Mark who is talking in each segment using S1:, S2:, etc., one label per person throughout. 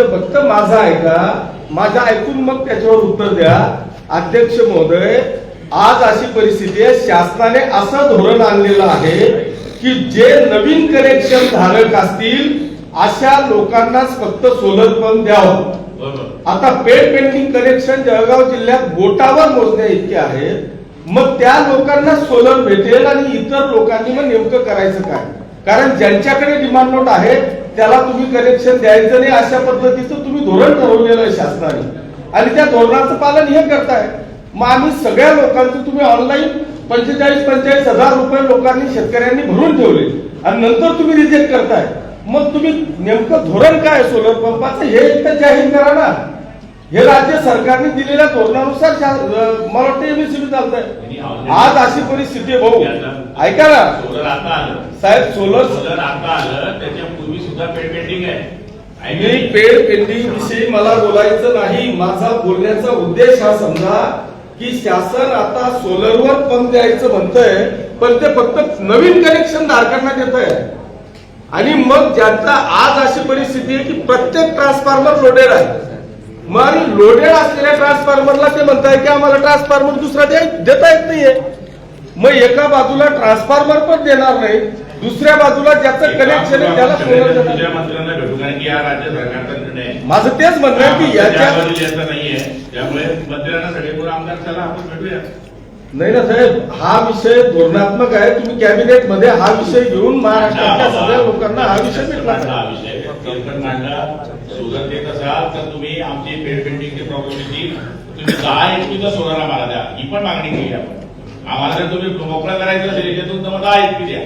S1: फक्त माझा ऐका माझं ऐकून मग त्याच्यावर उत्तर द्या. अध्यक्ष महोदय आज अशी परिस्थिती आहे शासनाने असं धोरण आणलेलं आहे की जे नवीन कनेक्शन धारक असतील अशा लोकांनाच फक्त सोलर पंप द्यावं. आता पेड पेंडिंग कनेक्शन जळगाव जिल्ह्यात बोटावर मोजण्या इतके आहेत. मग त्या लोकांना सोलर भेटेल आणि इतर लोकांनी मग नेमकं करायचं काय? कारण ज्यांच्याकडे डिमांड नोट आहे त्याला तुम्ही कनेक्शन द्यायचं नाही अशा पद्धतीचं तुम्ही धोरण ठरवलेलं आहे शासनाने. आणि त्या धोरणाचं पालन हे करताय. मग आम्ही सगळ्या लोकांचं तुम्ही ऑनलाईन पंचेचाळीस पंचेचाळीस हजार रुपये लोकांनी शेतकऱ्यांनी भरून ठेवले. आणि नंतर तुम्ही रिजेक्ट करताय. मग तुम्ही नेमकं धोरण काय सोलर पंपाचं हे एकदा जाहीर करा ना. हे राज्य सरकारने दिलेल्या धोरणानुसार मला वाटतं एमएससीबी चालतंय. आज अशी परिस्थिती आहे भाऊ. ऐका ना.
S2: सोलर आता आलं.
S1: साहेब सोलर
S2: सोलर आता आलं त्याच्यापूर्वी सुद्धा पेड पेंडिंग आहे.
S1: मी? पेड पेंडिंग विषयी मला बोलायचं नाही. माझा बोलण्याचा उद्देश हा समजा की शासन आता सोलरवर पंप द्यायचं म्हणतंय पण ते फक्त नवीन कनेक्शन धारकांना देत आहे आणि मग ज्यांचा आज अशी परिस्थिती आहे की प्रत्येक ट्रान्सफॉर्मर लोडेड आहे. मग लोडेड असलेल्या ट्रान्सफॉर्मरला ते म्हणताय की आम्हाला ट्रान्सफॉर्मर दुसरा देता येत नाहीये मग एका बाजूला ट्रान्सफॉर्मर पण देणार नाही दुसऱ्या बाजूला ज्याचं कनेक्शन आहे त्याला
S2: हा
S1: माझं तेच म्हणणं आहे की याच्या नाही ना साहेब हा विषय धोरणात्मक आहे तुम्ही कॅबिनेटमध्ये हा विषय घेऊन महाराष्ट्रातल्या सगळ्या लोकांना हा विषय भेटला
S2: हा तेलकट मांडला सोलर देत असाल तर तुम्ही आमची पेड पेंडिंगची प्रॉब्लेम येतील तुम्ही दहा एचपीचा सोलर आम्हाला द्या. ही पण मागणी केली आपण. आम्हाला जर तुम्ही मोकळा करायचं असेल याच्यातून तर मग दहा एचपी द्या.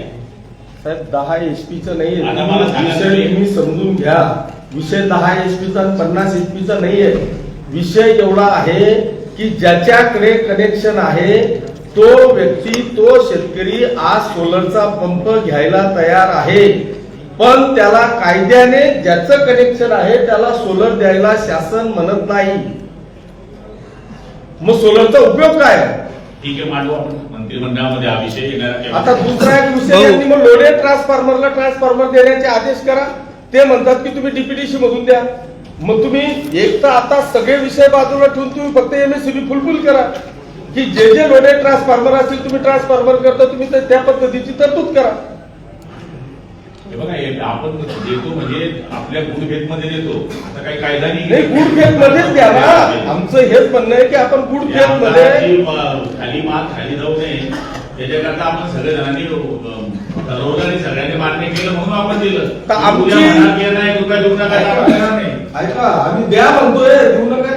S1: साहेब दहा एचपीचं नाही
S2: आता मला सांगा तुम्ही.
S1: समजून घ्या. विषय दहा एचपीचा पन्नास एचपीचा नाहीये. विषय एवढा आहे की ज्याच्याकडे कनेक्शन आहे तो व्यक्ती तो शेतकरी आज सोलरचा पंप घ्यायला तयार आहे. पण त्याला कायद्याने ज्याचं कनेक्शन आहे त्याला सोलर द्यायला शासन म्हणत नाही. मग सोलरचा उपयोग काय? आहे?
S2: ठीक आहे मांडू आपण मंत्रिमंडळामध्ये हा विषय येणारा
S1: आता दुसरा एक विषय त्यांनी मग लोडेड ट्रान्सफॉर्मरला ट्रान्सफॉर्मर देण्याचे आदेश करा. ते म्हणतात की तुम्ही डीपीडीसी मधून द्या. मग तुम्ही एक तर आता सगळे विषय बाजूला ठेवून तुम्ही फक्त एमएससीबी फुलफिल करा. की जे जे लोडेड ट्रान्सफॉर्मर असतील तुम्ही ट्रान्सफॉर्मर करता तुम्ही त्या पद्धतीची तरतूद करा.
S2: हे बघा आपण देतो म्हणजे आपल्या गुडमध्ये देतो. आता काही कायदा
S1: नाही. गुड फेथ मध्येच द्या ना. आमचं हेच म्हणणं आहे की आपण गुड
S2: फेथमध्ये खाली मात खाली जाऊ नये. त्याच्याकरता आपण सगळे जणांनी ठरवलं आणि सगळ्यांनी मान्य केलं म्हणून आपण दिलं.
S1: तर आमची-
S2: उद्या म्हणा की नाही रुपया देऊ नका
S1: ऐका आम्ही द्या म्हणतोय देऊ नका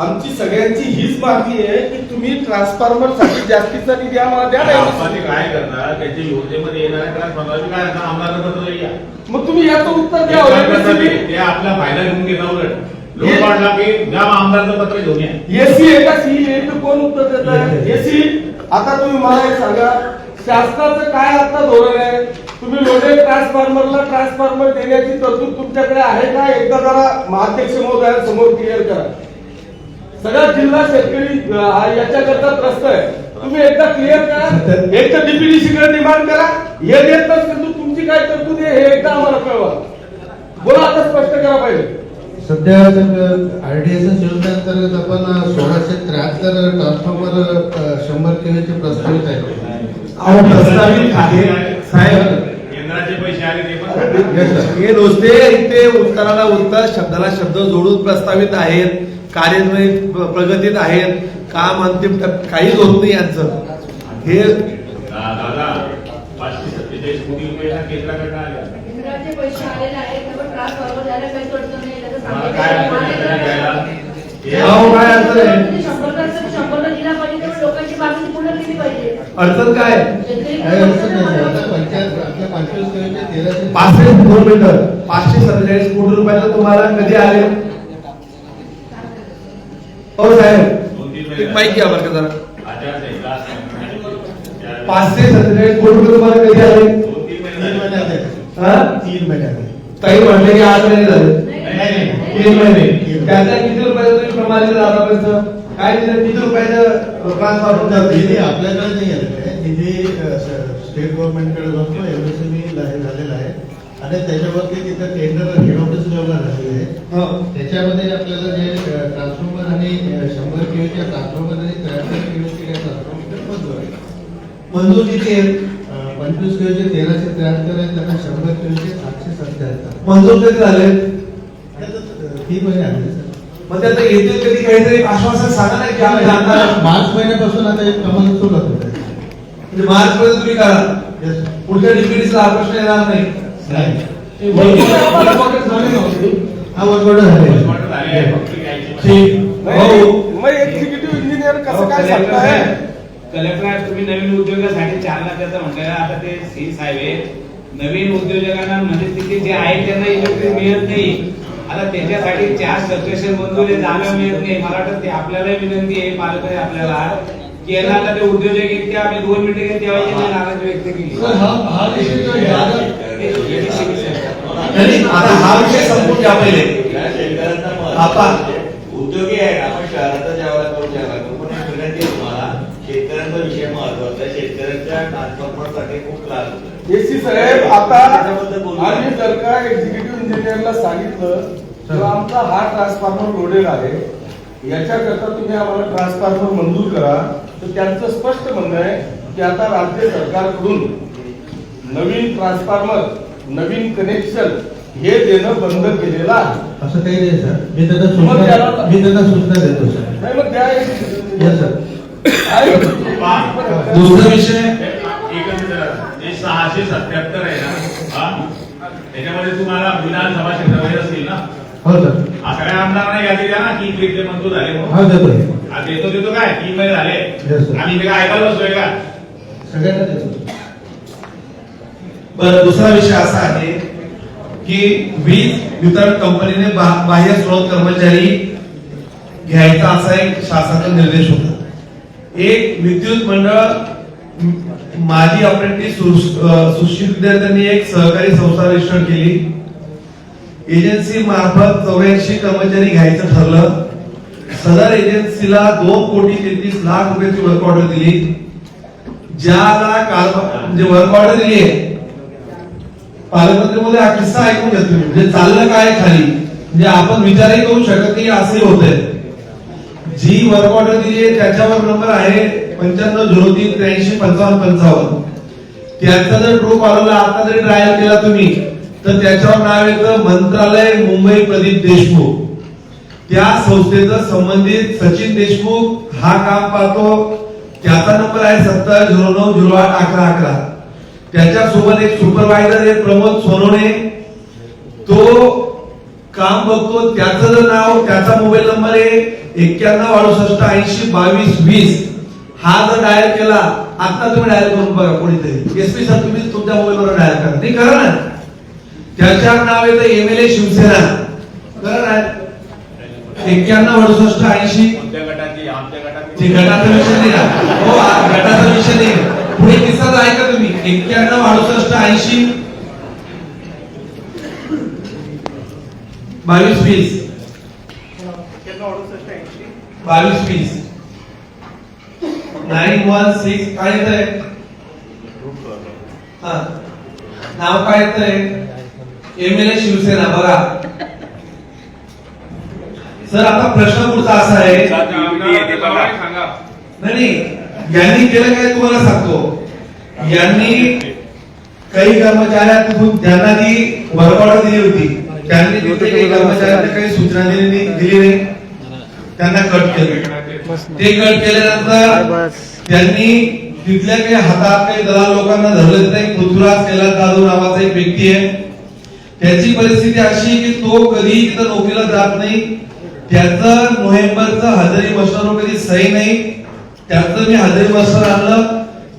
S1: आमची सगळ्यांची हीच मागणी आहे की तुम्ही ट्रान्सफॉर्मरसाठी जास्तीचा निधी आम्हाला द्या नाही.
S2: काय करणार? त्याच्या योजनेमध्ये येणाऱ्या ट्रान्सफॉर्मरची काय आता आम्हाला पत्र या.
S1: मग तुम्ही याचं उत्तर
S2: ते
S1: द्या.
S2: ते? ते आपला फायदा घेऊन घेणार उलट. लोक की आमदारचं पत्र घेऊन या.
S1: एसी आहे का? सी आहे कोण उत्तर देत आहे? एसी आता तुम्ही मला एक सांगा शासनाचं काय आता धोरण आहे? तुम्ही लोडेड ट्रान्सफॉर्मरला ट्रान्सफॉर्मर देण्याची तरतूद तुमच्याकडे आहे का? एकदा जरा महाध्यक्ष महोदयांसमोर क्लिअर करा. सगळा जिल्हा शेतकरी याच्याकरता त्रस्त आहे. तुम्ही एकदा क्लिअर करा. एक तर डीपीडीसी कडे डिमांड करा. हे देत नसेल तर तुमची काय तरतूद आहे हे एकदा आम्हाला कळवा. बोला आता स्पष्ट करा पाहिजे.
S3: सध्या आरडीएस योजनेअंतर्गत आपण सोळाशे त्र्याहत्तर ट्रान्सफॉर्मर शंभर केवीचे प्रस्तावित आहे
S4: प्रस्तावित आहे. साहेब
S2: केंद्राचे पैसे आले ते पण सांगा.
S3: Yes, sir.
S4: हे नुसते इथे उत्तराला उत्तर शब्दाला शब्द जोडून प्रस्तावित आहेत. कार्यान्वयित प्र- प्रगतीत आहेत काम अंतिम काहीच होत नाही यांचं हे
S5: अडचण
S2: काय अडचण आहे त्याला द्यायला? हे-
S4: अहो, काय अडचण आहे?
S5: तुम्ही शंभर टक्के शंभरला दिला पाहिजे तर लोकांची मागणी पूर्ण केली पाहिजे
S4: अडचण काय
S5: शेतकरी
S3: काही अडचण नाही सर. आता पंचायत आपल्या पंचवीस केवीचे तेराशे
S4: पाचशे सत्तेचाळीस कोटी रुपयाचं तुम्हाला कधी आले हो साहेब. एक माहिती घ्या बरं का जरा. पाचशे सत्तेचाळीस कोटी रुपये तुम्हाला कधी आले?
S2: तीन महिने.
S4: ताई म्हणले की आठ महिने झाले.
S2: नाही, नाही.
S4: तीन महिने. त्याचा किती रुपयाचं तुम्ही प्रमाण दिलं आतापर्यंत काय दिलं? किती रुपयाचं
S3: निधी
S4: झालं
S3: आपल्याकडे नाही आहे निधी स्टेट गव्हर्नमेंटकडे जातो एमएसएमई झालेला आहे. आणि त्याच्यावरती तिथं टेंडर हेड ऑफिस लेवलला झालेलं आहे.
S4: हं.
S3: त्याच्यामध्ये आपल्याला जे ट्रान्सफॉर्मर आणि शंभर केवीचे ट्रान्सफॉर्मर आणि त्र्याहत्तर केवीचे काय ट्रान्सफॉर्मर मंजूर आहे.
S4: मंजूर किती आहे
S3: अ, पंचवीस केवीचे तेराशे त्र्याहत्तर आहे त्यांना शंभर केवीचे सातशे सत्याहत्तर
S4: मंजूर कधी झाले?
S3: ती महिने आले सर
S4: मग ते आता येतील कधी काहीतरी आश्वासन सांगा ना की आम्ही जाणार
S3: मार्च महिन्यापासून आता एक कामाला सुरुवात होत. आहे
S4: म्हणजे मार्च मध्ये तुम्ही करा. पुढच्या डिप्युटीचा हा प्रश्न येणार नाही.
S1: एक्झिक्युटिव्ह इंजिनियर कसं काय सांगताय
S6: कलेक्टर तुम्ही नवीन उद्योगासाठी चार लाखाचं म्हटलं आता ते सी साहेब नवीन उद्योजकांना म्हणजे तिथे जे आहे त्यांना इलेक्ट्रिक मिळत नाही आता त्याच्यासाठी चार सबस्टेशन बनवले जागा मिळत नाही मला वाटतं ते आपल्याला विनंती आहे पालक आपल्याला केला ते उद्योजक आहेत आम्ही दोन मिनिटं घेत तेव्हा नाराज व्यक्त केली
S4: नाही, आता हा विषय संपून घ्या पहिले. आपण-
S7: उद्योगी आहे आपण शहराचा ज्यावेळेला करू शकला पण विनंती आहे तुम्हाला शेतकऱ्यांचा विषय महत्त्वाचा आहे. शेतकऱ्यांच्या ट्रान्सफॉर्मरसाठी खूप त्रास होतो
S1: एसी साहेब आता. आम्ही जर का एक्झिक्युटिव्ह इंजिनियरला सांगितलं किंवा आमचा हा ट्रान्सफॉर्मर लोडेड आहे. याच्याकरता तुम्ही आम्हाला ट्रान्सफॉर्मर मंजूर करा. तर त्यांचं स्पष्ट म्हणणं आहे की आता राज्य सरकारकडून नवीन ट्रान्सफॉर्मर नवीन कनेक्शन हे देणं बंद केलेलं आहे.
S3: असं काही नाही सर. मी त्यांना
S1: मग त्याला-
S3: सूचना मी त्यांना सूचना देतो सर.
S1: नाही मग त्या
S3: येस सर
S1: आहे.
S4: दुसरा विषय
S2: एकच जरा, जे सहाशे सत्याहत्तर आहे ना हा? त्याच्यामध्ये तुम्हाला विधानसभा क्षेत्रामध्ये असतील ना?
S3: हो सर.
S2: हा सगळ्या आमदारांना यादी द्या ना की इकडे इकडे मंजूर झाले म्हणून.
S3: हा
S2: हा देतो देतो काय? तीन महिने झाले.
S3: Yes, sir.
S2: आम्ही इथे काय ऐकायला बसलोय का?
S3: सगळ्यांना देतो.
S4: बरं दुसरा विषय असा आहे की वीज वितरण कंपनीने बा- बाह्य स्रोत कर्मचारी घ्यायचा असा एक शासनाचा निर्देश होता. एक विद्युत मंडळ माजी अप्रेंटिस सु- सुशिक्षित विद्यार्थ्यांनी एक सहकारी संस्था रजिस्टर केली. एजन्सी मार्फत चौऱ्याऐंशी कर्मचारी घ्यायचं ठरलं. सदर एजन्सीला दोन कोटी तेहतीस लाख रुपयाची वर्क ऑर्डर दिली. ज्याला काल म्हणजे वर्क ऑर्डर दिली आहे पालकमंत्री हा किस्सा ऐकून घ्या तुम्ही म्हणजे चाललं काय खाली? म्हणजे आपण विचारही करू शकत नाही असंही आहे जी वर्क ऑर्डर दिली आहे त्याच्यावर नंबर आहे पंच्याण्णव झिरो तीन त्र्याऐंशी पंचावन्न पंचावन्न. त्याचा जर ट्रू कॉलरला आता जरी ट्रायल केला तुम्ही तर त्याच्यावर नाव येतं मंत्रालय मुंबई प्रदीप देशमुख. त्या संस्थेचं संबंधित सचिन देशमुख हा काम पाहतो. त्याचा नंबर आहे सत्तर झिरो नऊ झिरो आठ अकरा अकरा. त्याच्यासोबत एक सुपरवायझर आहे प्रमोद सोनवणे तो काम बघतो त्याचं जर नाव त्याचा मोबाईल नंबर आहे एक्क्याण्णव अडुसष्ट ऐंशी बावीस वीस. हा जर डायल केला आता तुम्ही डायल करून बघा कोणीतरी. एस पी सर तुम्ही तुमच्या मोबाईलवर डायल करा. नाही करा ना त्याच्यावर नाव येतं एम एल ए शिवसेना. करा ना एक्क्याण्णव अडुसष्ट ऐंशी.
S2: गटाची? आमच्या गटाची.
S4: ते गटाचा विषय नाही हो गटाचा विषय नाही. पुढे किस्सा तर ऐका तुम्ही. एक्क्याण्णव अडुसष्ट ऐंशी. बावीस वीस. बावीस वीस. नाईन वन सिक्स काय येत आहे नाव काय येत आहे एम एल ए शिवसेना. बघा. सर आता प्रश्न पुढचा असा आहे. नाही. यांनी केलं काय तुम्हाला सांगतो? यांनी काही कर्मचाऱ्यांकडून त्यांना वर्क ऑर्डर दिली होती. त्यांनी काही कर्मचाऱ्यांना काही सूचना दिली नाही- त्यांना कट केलं. ते कट केल्यानंतर त्यांनी तिथल्या काही हातात काही दलाल लोकांना धरलं नाही. पृथ्वीराज कैलास जाधव नावाचा एक व्यक्ती आहे. त्याची परिस्थिती अशी की तो कधी तिथं नोकरीला जात नाही. त्याचं नोव्हेंबरचं हजेरी मस्टरवर कधी सही नाही. त्यातनं मी हजेरी मस्टर आणलं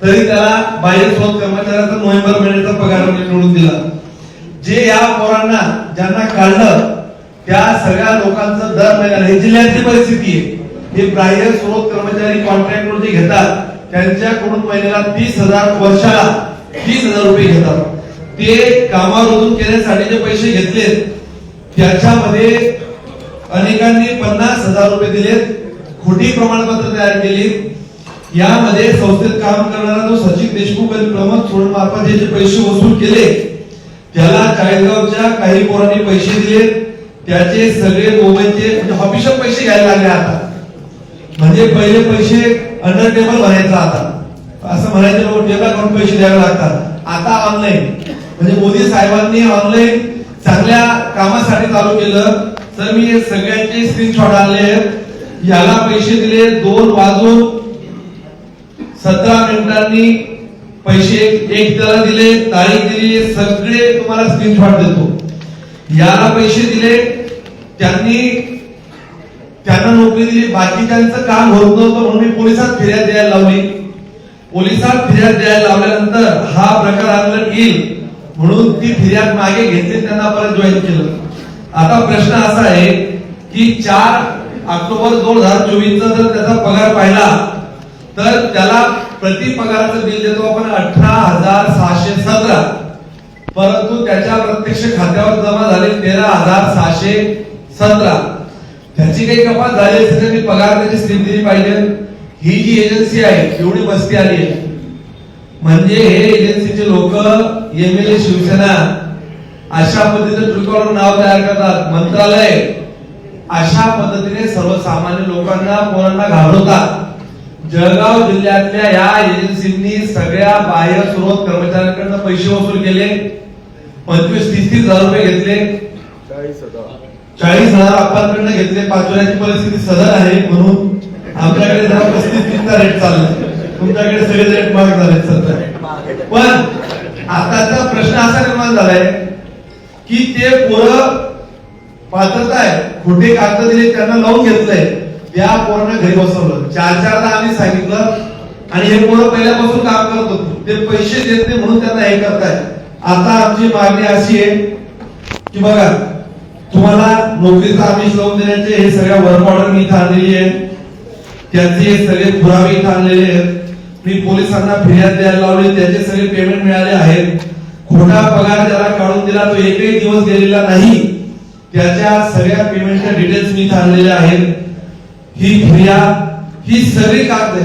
S4: तरी त्याला बाह्य स्रोत कर्मचाऱ्याचा नोव्हेंबर महिन्याचा पगार निवडून दिला. जे या पोरांना ज्यांना काढलं त्या सगळ्या लोकांचं दर महिन्याला हे जिल्ह्यातली परिस्थिती आहे. हे बाह्य स्रोत कर्मचारी कॉन्ट्रॅक्टवर जे घेतात त्यांच्याकडून महिन्याला तीस हजार वर्षाला तीस हजार रुपये घेतात. ते कामावर केल्यासाठी जे पैसे घेतले त्याच्यामध्ये अनेकांनी पन्नास हजार रुपये दिलेत खोटी प्रमाणपत्र तयार केली यामध्ये संस्थेत काम करणारा जो सचिन देशमुख आणि प्रमोद सोडून मार्फत हे जे पैसे वसूल केले त्याला चाळीसगावच्या काही पोरांनी पैसे दिले. त्याचे सगळे मोबाईलचे म्हणजे ऑफिशियल पैसे घ्यायला लागले आता. म्हणजे पहिले पैसे अंडर टेबल भरायचा आता. असं म्हणायचं लोक टेबल करून पैसे द्यावे लागतात. आता ऑनलाईन म्हणजे मोदी साहेबांनी ऑनलाईन चांगल्या कामासाठी चालू केलं. तर मी हे सगळ्यांचे स्क्रीनशॉट आणले. याला पैसे दिले दोन वाजून सतरा मिनिटांनी पैसे एक त्याला दिले तारीख दिली सगळे तुम्हाला स्क्रीनशॉट देतो. याला पैसे दिले त्यांनी त्यांना नोकरी दिली बाकी त्यांचं काम होत नव्हतं म्हणून मी पोलिसात फिर्याद द्यायला लावली. पोलिसात फिर्याद द्यायला लावल्यानंतर हा प्रकार अंगलट येईल म्हणून ती फिर्याद मागे घेतली त्यांना परत जॉईन केलं. आता प्रश्न असा आहे की चार ऑक्टोबर दोन हजार चोवीसचा जर त्याचा पगार पाहिला तर त्याला प्रति पगाराचं बिल देतो आपण अठरा हजार सहाशे सतरा. परंतु त्याच्या प्रत्यक्ष खात्यावर जमा झाले तेरा हजार सहाशे सतरा. त्याची काही कपात झाली असेल तर मी पगार त्याची स्थिती दिली पाहिजे. ही जी एजन्सी आहे एवढी मस्ती आली आहे. म्हणजे हे एजन्सीचे लोक एमएलए शिवसेना अशा पद्धतीने ट्रुकॉलर नाव तयार करतात. मंत्रालय अशा पद्धतीने सर्वसामान्य लोकांना पोरांना घाबरवतात. जळगाव जिल्ह्यातल्या या एजन्सींनी सगळ्या बाह्य स्रोत कर्मचाऱ्यांकडनं पैसे वसूल केले. पंचवीस तीस तीस हजार रुपये घेतले. चाळीस हजार. आपणकडनं घेतले. पाचोऱ्याची परिस्थिती सदर आहे म्हणून आमच्याकडे जरा पस्तीस तीसचा रेट चाललाय. तुमच्याकडे सगळे रेट महाग झाले सध्या. पण आताचा प्रश्न असा निर्माण झालाय की ते पोरं पात्रता आहे खोटे कागद दिले त्यांना लावून घेतलंय. त्या पोरांना घरी बसवलं. चार चारदा आम्ही सांगितलं. आणि हे पोरं पहिल्यापासून काम करत होते. ते पैसे देत नाही म्हणून त्यांना हे करताय आता आमची मागणी अशी आहे की बघा तुम्हाला नोकरीचा आमिष लावून देण्याचे हे सगळ्या वर्क ऑर्डर मी इथं आणलेली आहे त्याचे हे सगळे पुरावे इथं आणलेले आहेत. मी पोलिसांना फिर्याद द्यायला लावली. त्याचे सगळे पेमेंट मिळाले आहेत. खोटा पगार त्याला काढून दिला तो एकही दिवस गेलेला नाही. त्याच्या सगळ्या पेमेंटच्या डिटेल्स मी इथं आणलेल्या आहेत. ही फिर्याद ही सगळी कागद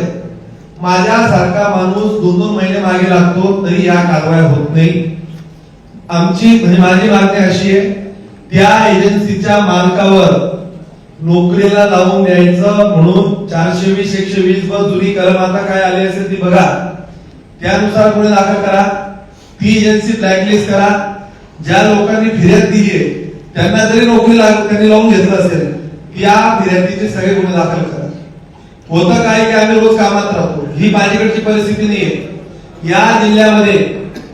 S4: माझ्यासारखा माणूस दोन दोन महिने मागे लागतो तरी या कारवाया होत नाही. आमची म्हणजे माझी मागणी अशी आहे त्या एजन्सीच्या मालकावर नोकरीला लावून द्यायचं म्हणून चारशे वीस एकशे वीस वर जुनी कलम आता काय आली असेल ती बघा. त्यानुसार गुन्हे दाखल करा. ती एजन्सी ब्लॅकलिस्ट करा. ज्या लोकांनी फिर्याद दिली आहे त्यांना जरी नोकरी लाग- त्यांनी लावून घेतलं असेल त्या फिर्यादीचे सगळे गुन्हे दाखल करा. होतं काय की आम्ही रोज कामात राहतो. ही माझ्याकडची परिस्थिती नाहीये. या जिल्ह्यामध्ये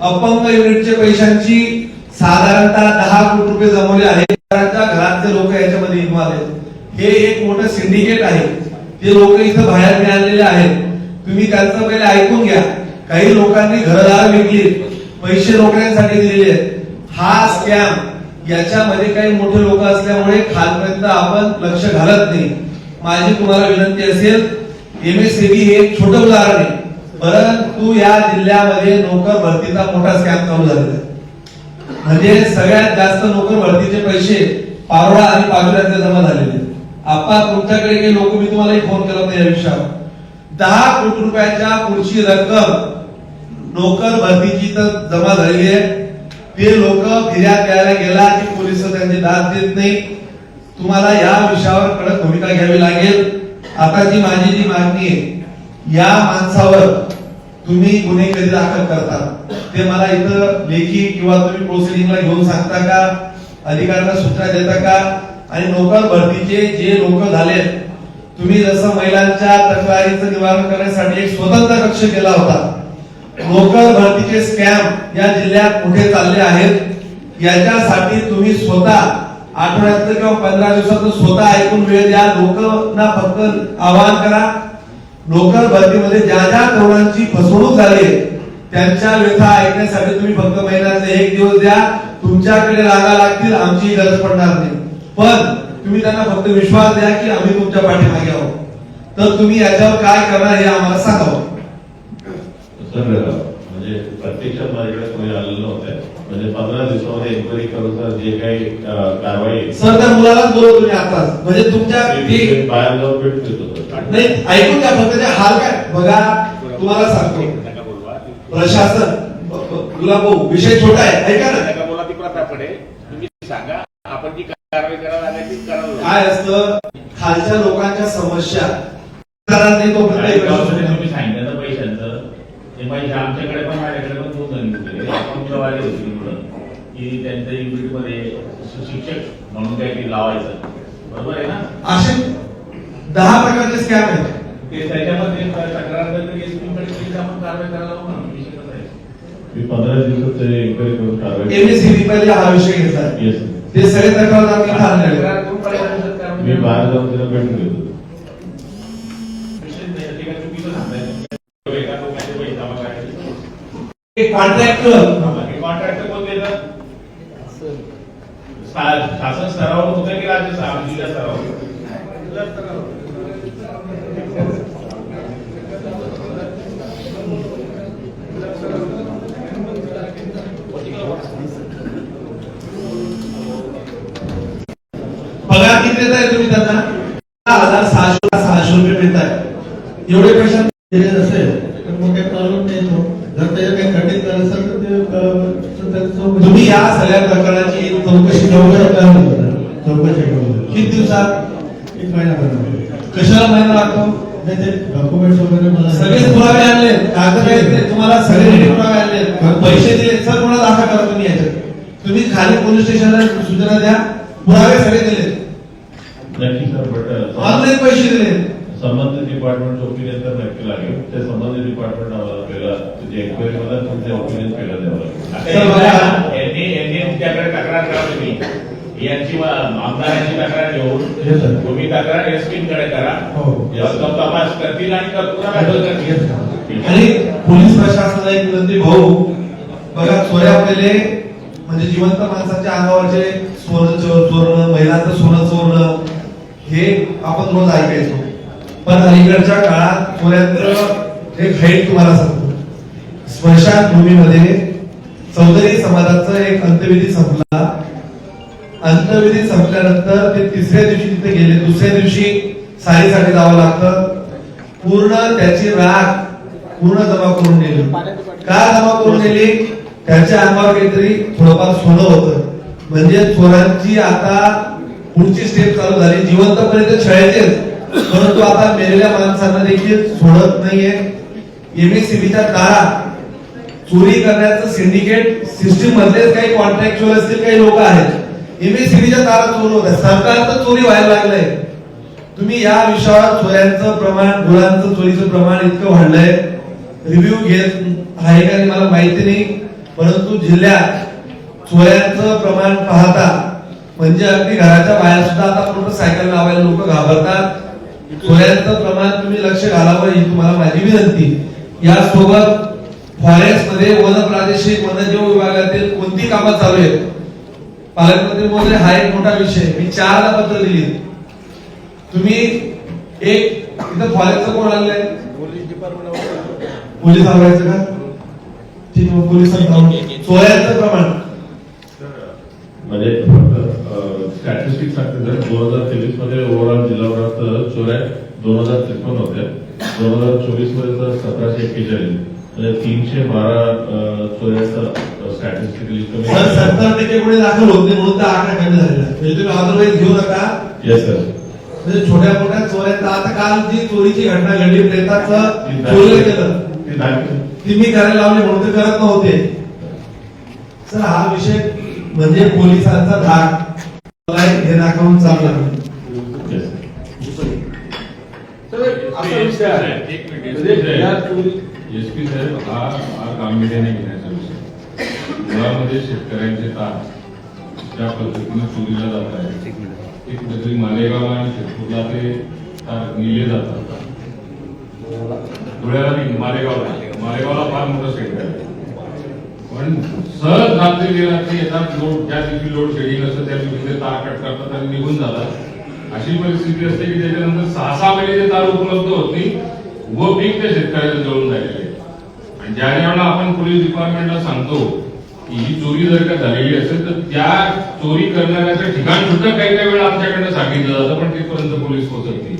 S4: अपंग युनिटच्या पैशांची साधारणतः दहा कोटी रुपये जमवले आहेत. घरातले लोक याच्यामध्ये इन्व्हॉल्व आहेत. हे एक मोठं सिंडिकेट आहे. ते लोक इथं बाहेर मिळालेले आहेत. तुम्ही त्यांचं पहिले ऐकून घ्या. काही लोकांनी घरदार विकली पैसे रोखण्यासाठी दिलेले आहेत. हा स्कॅम याच्यामध्ये काही मोठे लोक असल्यामुळे खालपर्यंत आपण लक्ष घालत नाही. माझी तुम्हाला विनंती असेल एमएससीबी हे एक छोटं उदाहरण आहे. परंतु या जिल्ह्यामध्ये नोकर भरतीचा मोठा स्कॅम चालू झालेला आहे. म्हणजे सगळ्यात जास्त नोकर भरतीचे पैसे पारोळा आणि पागुऱ्यातले जमा झालेले आप्पा आपा तुमच्याकडे काही लोक मी तुम्हाला फोन केला होता या विषयावर. दहा कोटी रुपयाच्या पुढची रक्कम नोकर भरतीची तर जमा झालेली आहे. ते लोक फिर्याद द्यायला गेला की पोलीस त्यांची दाद देत नाही. तुम्हाला या विषयावर कडक भूमिका घ्यावी लागेल. आता जी माझी जी मागणी आहे या माणसावर तुम्ही गुन्हे कधी दाखल करता? ते मला इथं लेखी किंवा तुम्ही प्रोसिडिंगला घेऊन सांगता का? अधिकाऱ्यांना सूचना देता का? आणि नोकर भरतीचे जे लोक झाले तुम्ही जसं महिलांच्या तक्रारीचं निवारण करण्यासाठी एक स्वतंत्र कक्ष केला होता नोकर भरतीचे स्कॅम या जिल्ह्यात कुठे चालले आहेत? याच्यासाठी तुम्ही स्वतः आठवड्यात किंवा पंधरा दिवसात स्वतः ऐकून वेळ द्या. लोकांना फक्त आवाहन करा. नोकर भरतीमध्ये ज्या ज्या तरुणांची फसवणूक झाली त्यांच्या व्यथा ऐकण्यासाठी तुम्ही फक्त महिन्यातले एक दिवस द्या. तुमच्याकडे रागा लागतील आमची गरज पडणार नाही. पण तुम्ही त्यांना फक्त विश्वास द्या की आम्ही तुमच्या पाठीमागे आहोत. तर तुम्ही याच्यावर काय करणार हे आम्हाला सांगावं
S8: प्रत्यक्षात माझ्याकडे कोणी आलेलं नव्हतं. म्हणजे पंधरा दिवसामध्ये एन्क्वायरी करून तर जे काही कारवाई आहे,
S4: सर त्या मुलालाच बोलवतो तुम्ही आताच म्हणजे तुमच्या
S8: ते
S4: ती-
S8: बाहेर जाऊन भेट देतो सर
S4: नाही ऐकून घ्या फक्त ते हाल काय? बघा तुम्हाला सांगतो. प्रशासन तुला भाऊ विषय छोटा आहे. ऐका ना.
S2: सांगा आपण जी कारवाई करायला ती करावी.
S4: काय असतं? खालच्या लोकांच्या समस्या. तो
S2: आणि
S4: प्रत्येक
S2: गावामध्ये
S4: गोष्ट.
S2: तुम्ही सांगितलं ना पैशांचं ते पैसे आमच्याकडे पण माझ्याकडे पण दोन जण होते वाले होते तिकडं की त्यांच्या युनिटमध्ये शिक्षक म्हणून काहीतरी लावायचं. बरोबर आहे ना?
S4: असे दहा प्रकारचे स्कॅम आहेत.
S2: ते त्याच्यामध्ये तक्रार करते एसपी कडे केली आपण कारवाई करायला
S8: मी पंधरा दिवसात करून कारवाई
S4: एमएससीबी पहिले हा विषय घेतात.
S8: येस
S4: ते सगळे
S2: तक्रार पाहिजे कारवाई
S8: मी बाहेर जाऊन तिला भेटून घेतो
S2: शासन स्तरावर होतं राज्य जिल्हा
S4: पगार किती देत आहे तुम्ही त्यांना? दहा हज़ार सहाशे सहाशे रुपये मिळत आहे एवढे
S3: जर त्याच्या काही खंडित असेल तर
S4: तुम्ही या सगळ्या प्रकरणाची चौकशी
S3: चौकशी.
S4: किती दिवसात?
S3: एक महिनाभर.
S4: कशाला महिना लागतो?
S3: नाही ते डॉक्युमेंट्स वगैरे मला
S4: सगळे पुरावे आणले. कागद आहेत ते तुम्हाला सगळे पुरावे आणले. पैसे दिले. सर कोणाला दाखा करा तुम्ही याच्यात? तुम्ही खाली पोलीस स्टेशनला सूचना द्या. पुरावे सगळे दिले.
S8: नक्की सर बट
S4: ऑनलाईन पैसे दिले.
S8: संबंधित डिपार्टमेंटचं ओपिनियन तर नक्की लागेल ते संबंधित डिपार्टमेंट आम्हाला पहिला म्हणजे एन्क्वायरी मध्ये तुमचे ओपिनियन पहिला द्यावं लागेल.
S2: यांनी यांनी तुमच्याकडे तक्रार करा तुम्ही यांची व- आमदारांची तक्रार घेऊन. तुम्ही तक्रार एसपी कडे करा
S3: हो.
S2: तपास करतील आणि करतील.
S4: आणि पोलीस प्रशासनाला एक विनंती भाऊ बघा चोऱ्या पहिले म्हणजे जिवंत माणसाच्या अंगावरचे सोनं चोर चोरणं महिलांचं सोनं चोरणं हे आपण रोज ऐकायचो पण अलीकडच्या काळात पुण्यात एक हाईट तुम्हाला सांगतो. स्मशान भूमीमध्ये चौधरी समाजाचा एक अंत्यविधी संपला. अंत्यविधी संपल्यानंतर ते तिसऱ्या दिवशी तिथे गेले. दुसऱ्या दिवशी सारीसाठी जावं लागतं. पूर्ण त्याची राख पूर्ण जमा करून नेली. का जमा करून नेली? त्याच्या अंगावर काहीतरी थोडंफार सोनं होतं. म्हणजे चोरांची आता पुढची स्टेप चालू झाली. जिवंतपर्यंत छळायचेच. परंतु आता मेलेल्या माणसांना देखील सोडत नाहीये. एमएससीबीच्या दारात चोरी करण्याचं सिंडिकेट सिस्टीम मधलेच काही कॉन्ट्रॅक्च्युअल असतील काही लोक आहेत. एमएससीबीच्या दारात चोरी होत. आहे सरकारचं चोरी व्हायला लागलंय. तुम्ही या विषयावर चोऱ्यांचं प्रमाण गुरांचं चोरीचं प्रमाण इतकं वाढलंय. रिव्ह्यू घेत आहे का मला माहिती नाही. परंतु जिल्ह्यात चोऱ्यांचं प्रमाण पाहता म्हणजे अगदी घराच्या बाहेर सुद्धा आता मोटरसायकल लावायला लोक घाबरतात. चोऱ्यांचं प्रमाण तुम्ही लक्ष घालावं ही तुम्हाला माझी विनंती. यासोबत फॉरेस्टमध्ये वन प्रादेशिक वनजीव विभागातील कोणती कामं चालू आहेत? पालकमंत्री महोदय हा एक मोठा विषय. मी चारदा पत्र दिली तुम्ही एक इथं फॉरेस्टचं कोण आलेलं आहे पोलीस डिपार्टमेंट आवडायचं का? ठीक आहे, पोलिसांना चोऱ्यांचं प्रमाण.
S8: म्हणजे फक्त स्टॅटिस्टिक सांगते सर दोन हजार चोऱ्या दोन हजार त्रेपन्न होत्या दोन हजार चोवीसमध्ये तर सतराशे एक्केचाळीस. म्हणजे तीनशे बारा चोऱ्याचा स्टॅटिस्टिकली कमी
S4: टक्के कोणी दाखल होत म्हणून तर आकडा कमी झालेला. म्हणजे तुम्ही अदरवाईज घेऊ नका.
S8: येस सर
S4: म्हणजे छोट्या मोठ्या चोऱ्यांचा आता काल जी चोरीची घटना घडली प्रेताचं चोरीला केलं
S8: ती
S4: मी करायला लावली म्हणून ते करत नव्हते. सर हा विषय म्हणजे पोलिसांचा धाक. हे दाखवून चालला
S8: येस
S1: तर असा विषय आहे.
S2: एक मिनिट,
S1: म्हणजे या चोरी-
S9: एसपी साहेब हा हा गांभीर्याने घेण्याचा विषय. मुळामध्ये शेतकऱ्यांचे तार ज्या पद्धतीने चोरीला जात आहे. ते कुठेतरी मालेगावला आणि शिरपूरला ते तार नेले जातात. धुळ्याला नाही मालेगावला. मालेगावला फार मोठं सेंटर आहे. पण सहज रात्री बेरात्री येतात लोड ज्या दिवशी लोड शेडिंग असतं त्या दिवशी ते तार कट करतात आणि निघून जातात. अशी परिस्थिती असते की त्याच्यानंतर सहा सहा महिने ते तार उपलब्ध होत नाही व पीक त्या शेतकऱ्याला जळून राहिलेले आणि ज्या वेळेला आपण पोलीस डिपार्टमेंटला सांगतो की ही चोरी जर का झालेली असेल तर त्या चोरी करणाऱ्याचं ठिकाण सुद्धा काही काही वेळा आमच्याकडनं सांगितलं जातं पण तिथपर्यंत पोलीस पोहोचत नाही.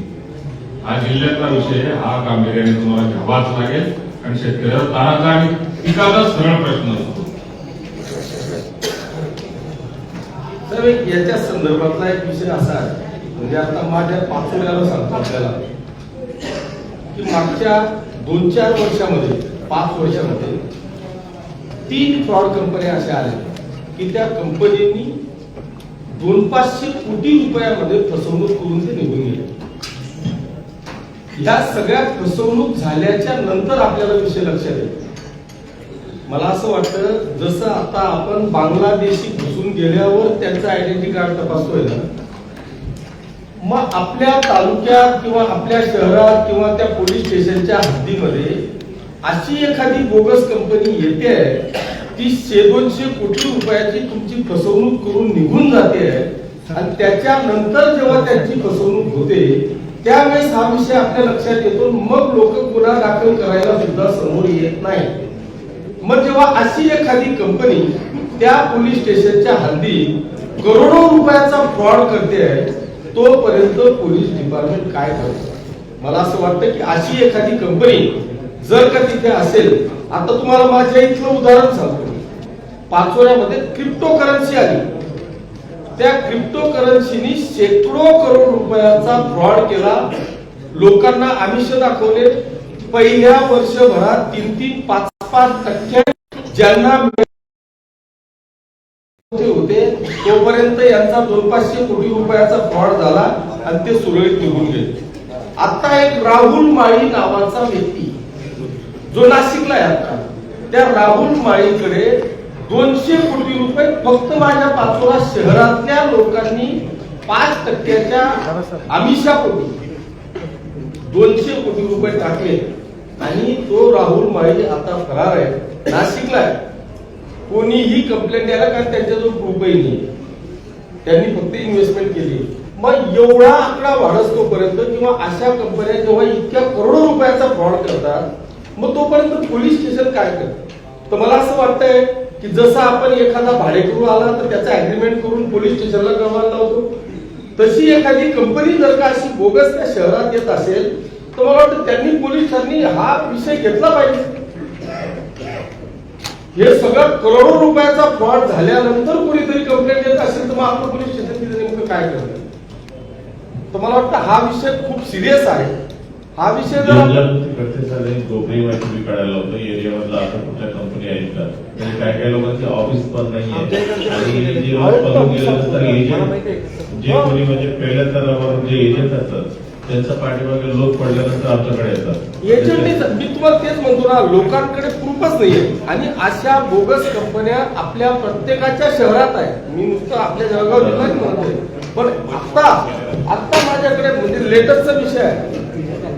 S9: हा जिल्ह्यातला विषय आहे. हा गांभीर्याने तुम्हाला घ्यावाच लागेल आणि शेतकऱ्याला ताराचा आणि पिकाचा सरळ प्रश्न असतो.
S1: तर एक याच्या संदर्भातला एक विषय असा आहे. म्हणजे आता माझ्या पाचोऱ्याला सांगतो आपल्याला. की मागच्या दोन चार वर्षामध्ये पाच वर्षामध्ये तीन फ्रॉड कंपन्या अशा आल्या की त्या कंपनीनी दोन पाचशे कोटी रुपयामध्ये फसवणूक करून ते निघून गेले. या सगळ्या फसवणूक झाल्याच्यानंतर आपल्याला विषय लक्षात येतो मला असं वाटतं जसं आता आपण बांगलादेशी घुसून गेल्यावर त्यांचं आयडेंटिटी कार्ड तपासतोय ना मग आपल्या तालुक्यात किंवा आपल्या शहरात किंवा त्या पोलीस स्टेशनच्या हद्दीमध्ये अशी एखादी बोगस कंपनी येते ती शे दोनशे कोटी रुपयाची तुमची फसवणूक करून निघून जाते आणि त्याच्यानंतर जेव्हा त्यांची फसवणूक होते त्यावेळेस हा विषय आपल्या लक्षात येतो. मग लोक गुन्हा दाखल करायला सुद्धा समोर येत नाही. मग जेव्हा अशी एखादी कंपनी त्या पोलीस स्टेशनच्या हद्दीत करोडो रुपयाचा फ्रॉड करते आहे तोपर्यंत पोलीस डिपार्टमेंट काय करतं? मला असं वाटतं की अशी एखादी कंपनी जर का तिथे असेल आता तुम्हाला माझ्या इथलं उदाहरण सांगतो पाचोऱ्यामध्ये क्रिप्टो करन्सी आली. त्या क्रिप्टो करन्सीनी शेकडो करोड रुपयाचा फ्रॉड केला. लोकांना आमिष दाखवले. पहिल्या वर्षभरात तीन तीन पाच पाच टक्के ज्यांना होते. तोपर्यंत यांचा दोन पाचशे कोटी रुपयाचा फ्रॉड झाला आणि ते सुरळीत निघून गेले. आता एक राहुल माळी नावाचा व्यक्ती जो नाशिकला आहे आता त्या राहुल माळीकडे दोनशे कोटी रुपये फक्त माझ्या पाचोरा शहरातल्या लोकांनी पाच टक्क्याच्या आमिषापोटी दोनशे कोटी रुपये टाकले. आणि तो राहुल माळी आता फरार आहे. नाशिकला आहे. कोणीही कंप्लेंट द्यायला कारण त्यांच्याजवळ प्रूफही नाही त्यांनी फक्त इन्व्हेस्टमेंट केली. मग एवढा आकडा वाढसतोपर्यंत किंवा अशा कंपन्या जेव्हा इतक्या करोडो रुपयाचा फ्रॉड करतात मग तोपर्यंत पोलीस स्टेशन काय करत? तर मला असं वाटतंय की जसं आपण एखादा भाडेकरू आला तर त्याचा अग्रीमेंट करून पोलीस स्टेशनला कळवायला लावतो तशी एखादी कंपनी जर का अशी बोगस त्या शहरात येत असेल तर मला वाटतं त्यांनी पोलिसांनी हा विषय घेतला पाहिजे. हे सगळं करोडो रुपयाचा फ्रॉड झाल्यानंतर कोणीतरी कंप्लेंट देत असेल तर मग आपलं पोलीस स्टेशन तिथे नेमकं काय करतं तर मला वाटतं हा विषय खूप सिरियस आहे. हा विषय जर आपण-
S8: जनजागृती करतेसाठी गोपनीय माहिती मी काढायला होतं एरियामधला आता कुठल्या कंपनी आहेत का? काय काय लोकांचे ऑफिस पण नाही आहे. जे पळून गेलं तर एजंट जे कोणी म्हणजे पहिल्या स्तरावर जे एजंट असतात त्यांच्या पाठीमागे लोक पडल्यानंतर आमच्याकडे येतात.
S1: मी तुम्हाला तेच म्हणतो ना लोकांकडे प्रूफच नाहीये. आणि अशा बोगस कंपन्या आपल्या प्रत्येकाच्या शहरात आहे मी नुसतं आपल्या जळगाव जिल्ह्यात म्हणतोय. पण आता आता माझ्याकडे म्हणजे लेटेस्टचा विषय आहे.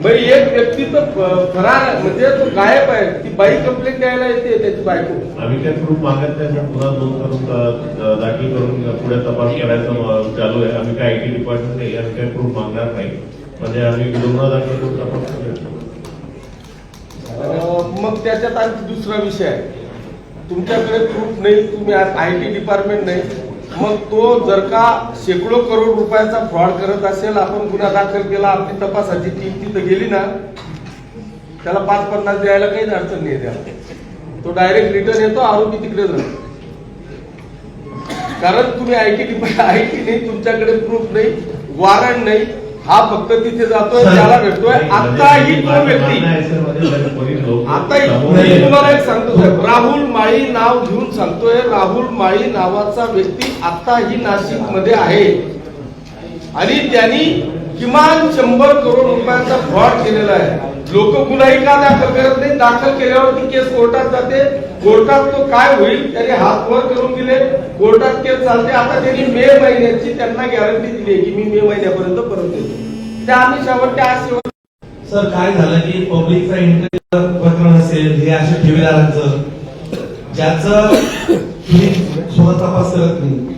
S1: म्हणजे एक व्यक्ती तर फरार म्हणजे तो गायब आहे. ती बाई कंप्लेंट द्यायला येते त्याची बायको.
S8: आम्ही काही प्रूफ मागत नाही पण पुन्हा नोंद करून अ, दाखल करून पुढे तपास करायचा चालू आहे. आम्ही काय आयटी डिपार्टमेंट नाही आम्ही काही प्रूफ मागणार नाही. म्हणजे आम्ही गुन्हा दाखल करून
S1: मग त्याच्यात आणखी दुसरा विषय आहे. तुमच्याकडे प्रूफ नाही तुम्ही आय टी डिपार्टमेंट नाही. मग तो जर का शेकडो करोड रुपयाचा फ्रॉड करत असेल आपण गुन्हा दाखल केला आपली तपासाची टीम तिथं गेली ना त्याला पाच पन्नास द्यायला काहीच अडचण नाही द्या तो डायरेक्ट रिटर्न येतो आरोपी तिकडे जातो. कारण तुम्ही I T department I T नाही तुमच्याकडे प्रूफ नाही वॉरंट नाही. हा फक्त तिथे जातोय त्याला भेटतोय. आताही तो व्यक्ती आता मी तुम्हाला एक सांगतो साहेब राहुल माळी नाव घेऊन सांगतोय. राहुल माळी नावाचा व्यक्ती आताही नाशिकमध्ये आहे. आणि त्यांनी किमान शंभर करोड रुपयाचा फ्रॉड केलेला आहे. लोक गुन्हाही का दाखल करत नाही दाखल केल्यावर ती केस कोर्टात जाते. कोर्टात तो काय होईल त्याने हात वर करून दिले. कोर्टात केस चालते. आता त्यांनी मे महिन्याची त्यांना गॅरंटी दिली की मी मे महिन्यापर्यंत परत येतो. त्या आम्ही शेवटच्या आज शेवट
S4: सर काय झालं की पब्लिकचा इंटरेस्ट प्रकरण असेल हे असे ठेवीदारांचं ज्याचं तुम्ही स्वतः तपास करत नाही.